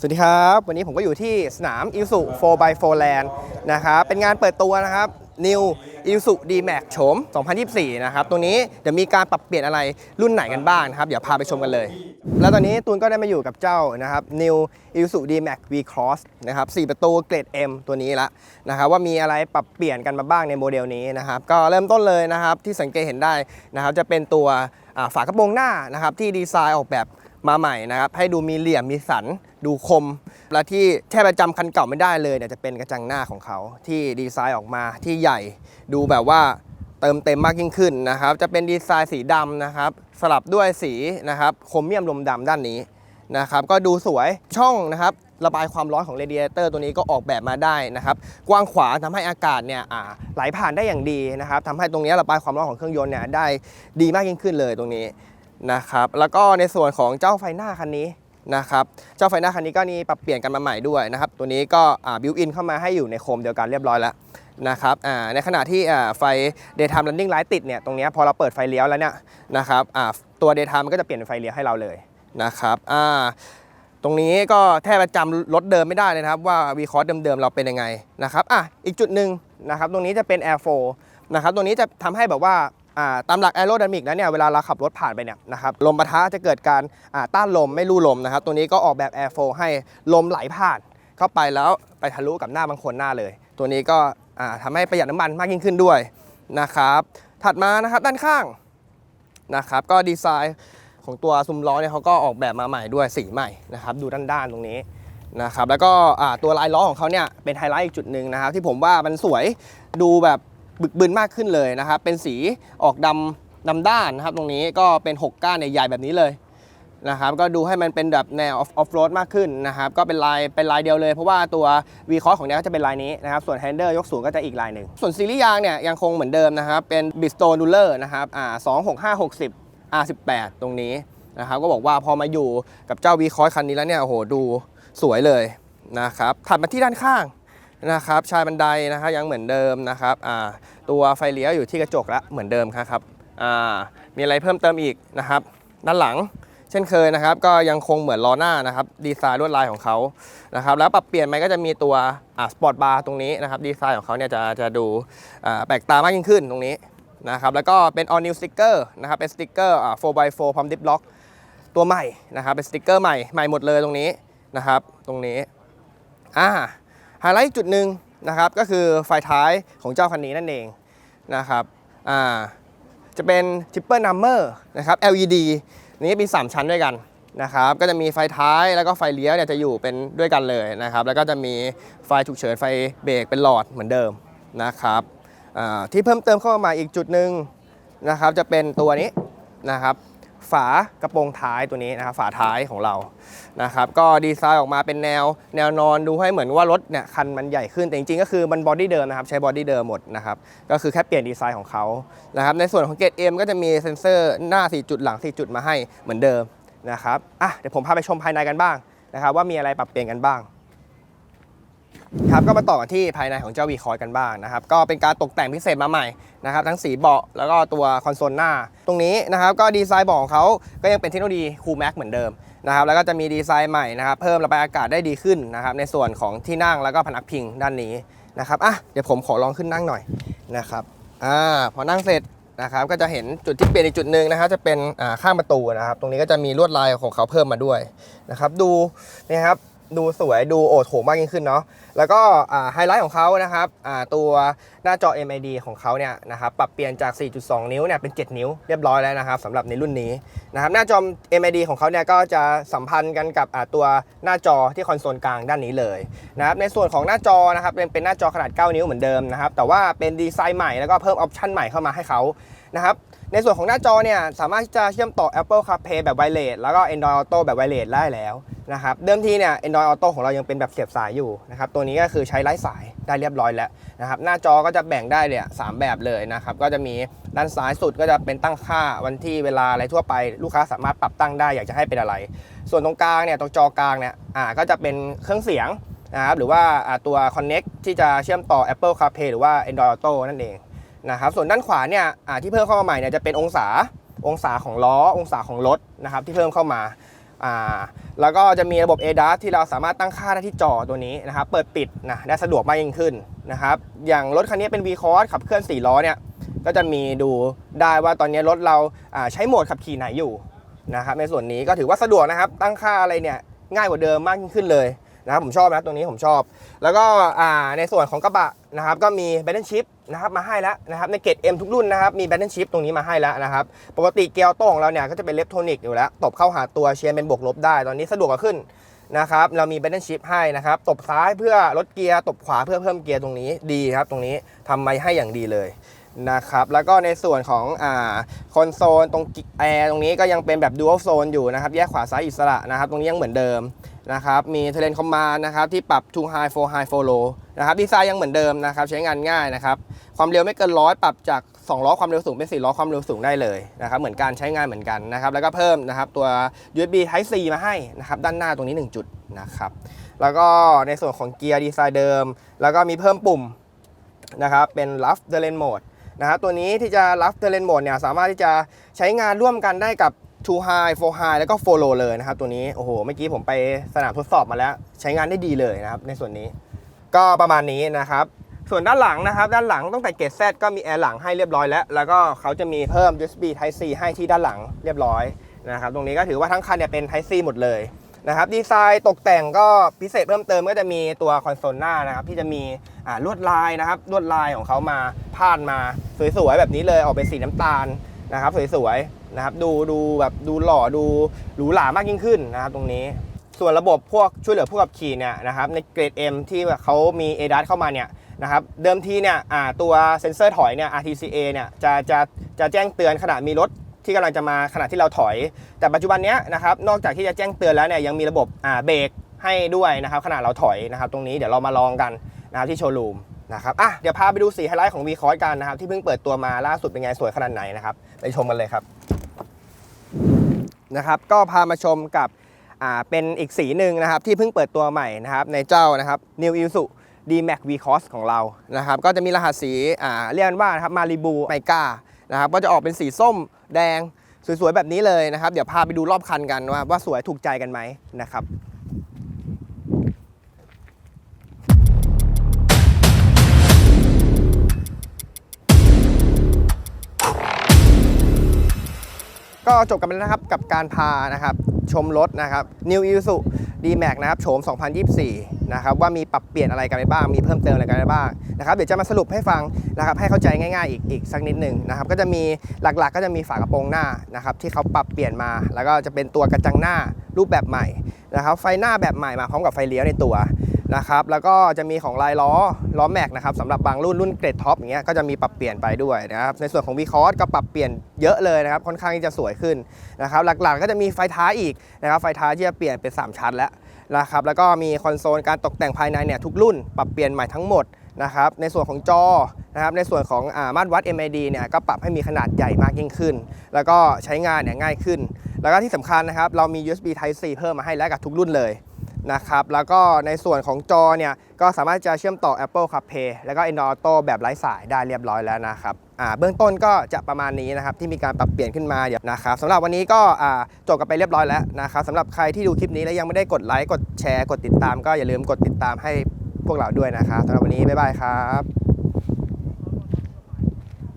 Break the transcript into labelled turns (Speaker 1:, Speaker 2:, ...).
Speaker 1: สวัสดีครับ วันนี้ผมก็อยู่ที่สนาม i s u 4x4 Land นะครับเป็นงานเปิดตัวนะครับ New i s u D-Max โฉม 2024 นะครับ ตรงนี้เดี๋ยวมีการปรับเปลี่ยนอะไรรุ่นไหนกันบ้างนะครับ เดี๋ยวพาไปชมกันเลย แล้วตอนนี้ตูนก็ได้มาอยู่กับเจ้านะครับ New i s u D-Max V Cross นะครับ 4 ประตูเกรด M ตัวนี้ละนะครับว่ามีอะไรปรับเปลี่ยนกันมาบ้างในโมเดลนี้นะครับ ก็เริ่มต้นเลยนะครับที่สังเกตเห็นได้นะครับจะเป็นตัวฝากระโปรงหน้านะครับที่ดีไซน์ออกแบบมาใหม่นะครับให้ดูมีเหลี่ยมมีสัน ดูคม และที่แทบจะจำคันเก่าไม่ได้เลยเนี่ยจะเป็นกระจังหน้าของเขาที่ดีไซน์ออกมาที่ใหญ่ ดูแบบว่าเติมเต็มมากยิ่งขึ้นนะครับ จะเป็นดีไซน์สีดำนะครับ สลับด้วยสีนะครับโครเมียมลมดำด้านนี้นะครับ ก็ดูสวยช่องนะครับ ระบายความร้อนของเรเดิเอเตอร์ตัวนี้ก็ออกแบบมาได้นะครับ กว้างขวางทำให้อากาศเนี่ยไหลผ่านได้อย่างดีนะครับทำให้ตรงนี้ระบายความร้อนของเครื่องยนต์เนี่ยได้ดีมากยิ่งขึ้นเลยตรงนี้นะครับ แล้วก็ในส่วนของเจ้าไฟหน้าคันนี้ นะครับ เจ้าไฟหน้าคันนี้ก็นี่ปรับเปลี่ยนกันมาใหม่ด้วยนะครับ ตัวนี้ก็บิวอินเข้ามาให้อยู่ในโคมเดียวกันเรียบร้อยแล้วนะครับในขณะที่ไฟ daytime running light ติดเนี่ยตรงนี้พอเราเปิดไฟเลี้ยวแล้วเนี่ยนะครับตัว daytime มันก็จะเปลี่ยนเป็นไฟเลี้ยวให้เราเลยนะครับตรงนี้ก็แทบจะจำรถเดิมไม่ได้เลยนะครับว่า v c o s เดิมๆเราเป็นยังไงนะครับอะอีกจุดหนึ่งนะครับตรงนี้จะเป็น Air 4นะครับตรงนี้จะทำให้แบบว่า ตามหลักแอโร d ด n มิกแล้วเนี่ยเวลาเราขับรถผ่านไปเนี่ยนะครับลมปะทะจะเกิดการต้านลมไม่ลู่ลมนะครับตัวนี้ก็ออกแบบ Air f l o w ให้ลมไหลผ่านเข้าไปแล้วไปทะลุกับหน้าบางคนหน้าเลย ตัวนี้ก็อ่าทำให้ประหยัดน้ำมันมากยิ่งขึ้นด้วยนะครับถัดมานะครับด้านข้างนะครับก็ดีไซน์ของตัวซุ้มล้อเนี่ยเขาก็ออกแบบมาใหม่ด้วยสีใหม่นะครับดูด้านๆตรงนี้นะครับแล้วก็ตัวลายล้อของเขาเนี่ยเป็นไฮไลท์อีกจุดหนึ่งนะครับที่ผมว่ามันสวยดูแบบ บึกบึนมากขึ้นเลยนะครับ เป็นสีออกดำดำด้านนะครับ ตรงนี้ก็เป็น 6 ก้านใหญ่ๆแบบนี้เลยนะครับ ก็ดูให้มันเป็นแบบแนวออฟโรดมากขึ้นนะครับ ก็เป็นลายเป็นลายเดียวเลย เพราะว่าตัว V c o s ของเนี้ยก็จะเป็นลายนี้นะครับ ส่วน Handle ยกสูงก็จะอีกลายหนึ่ง ส่วนซีรีส์ยางเนี่ยยังคงเหมือนเดิมนะครับ เป็น Bridgestone Ruler นะครับ อ่า26560 R18 ตรงนี้นะครับ ก็บอกว่าพอมาอยู่กับเจ้า V c o s คันนี้แล้วเนี่ย โอ้โห ดูสวยเลยนะครับ ถัดมาที่ด้านข้าง นะครับชายบันไดนะครับยังเหมือนเดิมนะครับตัวไฟเลี้ยวอยู่ที่กระจกแล้วเหมือนเดิมครับมีอะไรเพิ่มเติมอีกนะครับ ด้านหลังเช่นเคยนะครับ ก็ยังคงเหมือนล้อหน้านะครับดีไซน์ลวดลายของเขานะครับ แล้วปรับเปลี่ยนไปก็จะมีตัวสปอร์ตบาร์ตรงนี้นะครับดีไซน์ของเขาเนี่ยจะจะดูแปลกตามากยิ่งขึ้นตรงนี้นะครับแล้วก็เป็น all new sticker นะครับเป็นสติกเกอร์ 4x4 พร้อมดิฟล็อกตัวใหม่นะครับเป็นสติกเกอร์ใหม่ใหม่หมดเลยตรงนี้นะครับ ตรงนี้อ่า ไฮไลท์อีกจุดหนึ่งนะครับก็คือไฟท้ายของเจ้าคันนี้นั่นเองนะครับอ่าจะเป็น triple number นะครับ LED นี้มี 3 ชั้นด้วยกันนะครับก็จะมีไฟท้ายแล้วก็ไฟเลี้ยวเนี่ยจะอยู่เป็นด้วยกันเลยนะครับแล้วก็จะมีไฟฉุกเฉินไฟเบรกเป็นหลอดเหมือนเดิมนะครับที่เพิ่มเติมเข้ามาอีกจุดหนึ่งนะครับจะเป็นตัวนี้นะครับ ฝากระโปรงท้ายตัวนี้นะครับฝาท้ายของเรานะครับก็ดีไซน์ออกมาเป็นแนวแนวนอนดูให้เหมือนว่ารถเนี่ยคันมันใหญ่ขึ้นแต่จริงๆก็คือมันบอดี้เดิมนะครับใช้บอดี้เดิมหมดนะครับก็คือแค่เปลี่ยนดีไซน์ของเขานะครับในส่วนของเกรด M ก็จะมีเซ็นเซอร์หน้า 4 จุดหลัง 4 จุดมาให้เหมือนเดิมนะครับอะเดี๋ยวผมพาไปชมภายในกันบ้างนะครับว่ามีอะไรปรับเปลี่ยนกันบ้าง ครับก็มาต่อกันที่ภายในของเจ้า v ีคอยกันบ้างนะครับก็เป็นการตกแต่งพิเศษมาใหม่นะครับทั้งสีเบาะแล้วก็ตัวคอนโซลหน้า ตรงนี้นะครับก็ดีไซน์เบาะของเขาก็ยังเป็นเทคโนโลยีคูลแม็กเหมือนเดิมนะครับแล้วก็จะมีดีไซน์ใหม่นะครับเพิ่มระบายอากาศได้ดีขึ้นนะครับในส่วนของที่นั่งแล้วก็พนักพิงด้านนี้นะครับอะเดี๋ยวผมขอลองขึ้นนั่งหน่อยนะครับอ่าพอนั่งเสร็จนะครับก็จะเห็นจุดที่เปลี่ยนอีกจุดหนึ่งนะครับจะเป็นข้างประตูนะครับ ตรงนี้ก็จะมีลวดลายของเขาเพิ่มมาด้วยนะครับดูนี่ครับ ดูสวยดูโอดโถงมากยิ่งขึ้นเนาะแล้วก็ไฮไลท์ของเขานะครับตัวหน้าจอ MID ของเขาเนี่ยนะครับปรับเปลี่ยนจาก 4.2 นิ้วเนี่ยเป็น 7 นิ้วเรียบร้อยแล้วนะครับสำหรับในรุ่นนี้นะครับหน้าจอ MID ของเขาเนี่ยก็จะสัมพันธ์กันกับตัวหน้าจอที่คอนโซลกลางด้านนี้เลยนะครับในส่วนของหน้าจอนะครับเป็นเป็นหน้าจอขนาด 9 นิ้วเหมือนเดิมนะครับแต่ว่าเป็นดีไซน์ใหม่แล้วก็เพิ่มออปชั่นใหม่เข้ามาให้เขานะครับ ในส่วนของหน้าจอเนี่ยสามารถที่จะเชื่อมต่อ Apple CarPlay แบบไวเลสแล้วก็ Android Auto แบบไวเลสได้แล้วนะครับเดิมทีเนี่ย Android Auto ของเรายังเป็นแบบเสียบสายอยู่นะครับตัวนี้ก็คือใช้ไร้สายได้เรียบร้อยแล้วนะครับหน้าจอก็จะแบ่งได้เนี่ยสามแบบเลยนะครับก็จะมีด้านซ้ายสุดก็จะเป็นตั้งค่าวันที่เวลาอะไรทั่วไปลูกค้าสามารถปรับตั้งได้อยากจะให้เป็นอะไร ส่วนตรงกลางเนี่ยตรงจอกลางเนี่ยอ่าก็จะเป็นเครื่องเสียงนะครับหรือว่าอ่าตัว Connect ที่จะเชื่อมต่อ Apple CarPlay หรือว่า Android Auto นั่นเอง นะครับส่วนด้านขวาเนี่ยที่เพิ่มเข้ามาใหม่เนี่ยจะเป็นองศาองศาของล้อองศาของรถนะครับที่เพิ่มเข้ามาแล้วก็จะมีระบบ ADAS ที่เราสามารถตั้งค่าได้ที่จอตัวนี้นะครับเปิดปิดนะได้สะดวกมากยิ่งขึ้นนะครับอย่างรถคันนี้เป็น v c o s ขับเคลื่อน 4 ล้อเนี่ยก็จะมีดูได้ว่าตอนนี้รถเราใช้โหมดขับขี่ไหนอยู่นะครับในส่วนนี้ก็ถือว่าสะดวกนะครับตั้งค่าอะไรเนี่ยง่ายกว่าเดิมมากยิ่งขึ้นเลย นะครับผมชอบนะตรงนี้ผมชอบ แล้วก็ในส่วนของกระบะนะครับก็มี b a t t l e Chip นะครับมาให้แล้วนะครับในเกรด M ทุกรุ่นนะครับมี b a t t l e Chip ตรงนี้มาให้แล้วนะครับปกติเกียร์โต้ของเราเนี่ยก็จะเป็นเลฟโทนิกอยู่แล้วตบเข้าหาตัวเชียร์เป็นบวกลบได้ ตอนนี้สะดวกขึ้นนะครับเรามี b a t t l e Chip ให้นะครับตบซ้ายเพื่อลดเกียร์ตบขวาเพื่อเพิ่มเกียร์ตรงนี้ดีครับตรงนี้ทำมาให้อย่างดีเลยนะครับแล้วก็ในส่วนของอ่าคอนโซลตรงแอร์ตรงนี้ก็ยังเป็นแบบ dual zone อยู่นะครับแยกขวาซ้ายอิสระนะครับตรงนี้ยังเหมือนเดิม นะครับมีเทเลนคอมมานนะครับที่ปรับ to high for high for low นะครับดีไซน์ยังเหมือนเดิมนะครับใช้งานง่ายนะครับความเร็วไม่เกินร้อยปรับจาก2ล้อความเร็วสูงเป็น4ล้อความเร็วสูงได้เลยนะครับเหมือนการใช้งานเหมือนกันนะครับแล้วก็เพิ่มนะครับตัว USB Type C มาให้นะครับด้านหน้าตรงนี้ 1 จุดนะครับแล้วก็ในส่วนของเกียร์ดีไซน์เดิม แล้วก็มีเพิ่มปุ่มนะครับเป็น Rough Terrain Mode นะครับตัวนี้ที่จะ Rough Terrain Mode เนี่ยสามารถที่จะใช้งานร่วมกันได้กับ Two High for High แล้วก็ Four Low เลยนะครับตัวนี้ โอ้โห เมื่อกี้ผมไปสนามทดสอบมาแล้ว ใช้งานได้ดีเลยนะครับ ในส่วนนี้ ก็ประมาณนี้นะครับ ส่วนด้านหลังนะครับ ด้านหลังตั้งแต่เกรด Z ก็มีแอร์หลังให้เรียบร้อยแล้ว แล้วก็เขาจะมีเพิ่ม USB Type C ให้ที่ด้านหลังเรียบร้อยนะครับ ตรงนี้ก็ถือว่าทั้งคันเนี่ยเป็น Type C หมดเลยนะครับ ดีไซน์ตกแต่งก็พิเศษเพิ่มเติมก็จะมีตัวคอนโซลหน้านะครับที่จะมีลวดลายนะครับลวดลายของเขามาพาดมาสวยๆแบบนี้เลยออกเป็นสีน้ำตาล นะครับสวยๆนะครับดูดูแบบดูหล่อดูหรูหรามากยิ่งขึ้นนะครับตรงนี้ ส่วนระบบพวกช่วยเหลือผู้ขับขี่เนี่ยนะครับในเกรด M ที่เขามี ADAS เข้ามาเนี่ยนะครับเดิมทีเนี่ยอ่าตัวเซ็นเซอร์ถอยเนี่ย RTCA เนี่ยจะจะจะแจ้งเตือนขณะมีรถที่กำลังจะมาขณะที่เราถอย แต่ปัจจุบันเนี้ยนะครับนอกจากที่จะแจ้งเตือนแล้วเนี่ยยังมีระบบอ่าเบรกให้ด้วยนะครับขณะเราถอยนะครับตรงนี้เดี๋ยวเรามาลองกันนะครับที่โชว์รูมนะครับอะเดี๋ยวพาไปดูสีไฮไลท์ของ v c o s กันนะครับที่เพิ่งเปิดตัวมาล่าสุดเป็นไงสวยขนาดไหนนะครับ ไปชมกันเลยครับนะครับก็พามาชมกับเป็นอีกสีหนึ่งนะครับที่เพิ่งเปิดตัวใหม่นะครับในเจ้านะครับ New i s u D Max V Cross ของเรานะครับก็จะมีรหัสสีเรียกันว่านะครับมาริบูไมกานะครับก็จะออกเป็นสีส้มแดงสวยๆแบบนี้เลยนะครับ เดี๋ยวพาไปดูรอบคันกันว่าว่าสวยถูกใจกันไหมนะครับ ก็จบกันไปแล้วนะครับกับการพานะครับชมรถนะครับ New Isuzu D-Max นะครับโฉม 2024 นะครับว่ามีปรับเปลี่ยนอะไรกันไปบ้าง มีเพิ่มเติมอะไรกันไปบ้างนะครับเดี๋ยวจะมาสรุปให้ฟังนะครับให้เข้าใจง่ายๆ อีกอีกสักนิดหนึ่งนะครับก็จะมีหลักๆ ก็จะมีฝากระโปรงหน้านะครับที่เขาปรับเปลี่ยนมา แล้วก็จะเป็นตัวกระจังหน้ารูปแบบใหม่นะครับไฟหน้าแบบใหม่มาพร้อมกับไฟเลี้ยวในตัว นะครับแล้วก็จะมีของลายล้อล้อแม็กนะครับสำหรับบางรุ่นรุ่นเกรดท็อปอย่างเงี้ยก็จะมีปรับเปลี่ยนไปด้วยนะครับในส่วนของ v c o s ก็ปรับเปลี่ยนเยอะเลยนะครับค่อนข้างที่จะสวยขึ้นนะครับหลักๆ ก็จะมีไฟท้ายอีกนะครับไฟท้ายที่จะเปลี่ยนเป็น 3 ชั้นแล้วนะครับแล้วก็มีคอนโซลการตกแต่งภายในเนี่ยทุกรุ่นปรับเปลี่ยนใหม่ทั้งหมดนะครับในส่วนของจอนะครับในส่วนของอามาตรวัด MID เนี่ยก็ปรับให้มีขนาดใหญ่มากยิ่งขึ้น แล้วก็ใช้งานเนี่ยง่ายขึ้น แล้วก็ที่สำคัญนะครับเรามี USB Type C เพิ่มมาให้แล้วกับทุกรุ่นเลย นะครับ แล้วก็ในส่วนของจอเนี่ย ก็สามารถจะเชื่อมต่อ Apple CarPlay แล้วก็ Android Auto แบบไร้สายได้เรียบร้อยแล้วนะครับเบื้องต้นก็จะประมาณนี้นะครับ ที่มีการปรับเปลี่ยนขึ้นมาเดี๋ยวนะครับสำหรับวันนี้ก็จบกันไปเรียบร้อยแล้วนะครับสำหรับใครที่ดูคลิปนี้แล้วยังไม่ได้กดไลค์กดแชร์กดติดตาม ก็อย่าลืมกดติดตามให้พวกเราด้วยนะครับสำหรับวันนี้บ๊ายบายครับ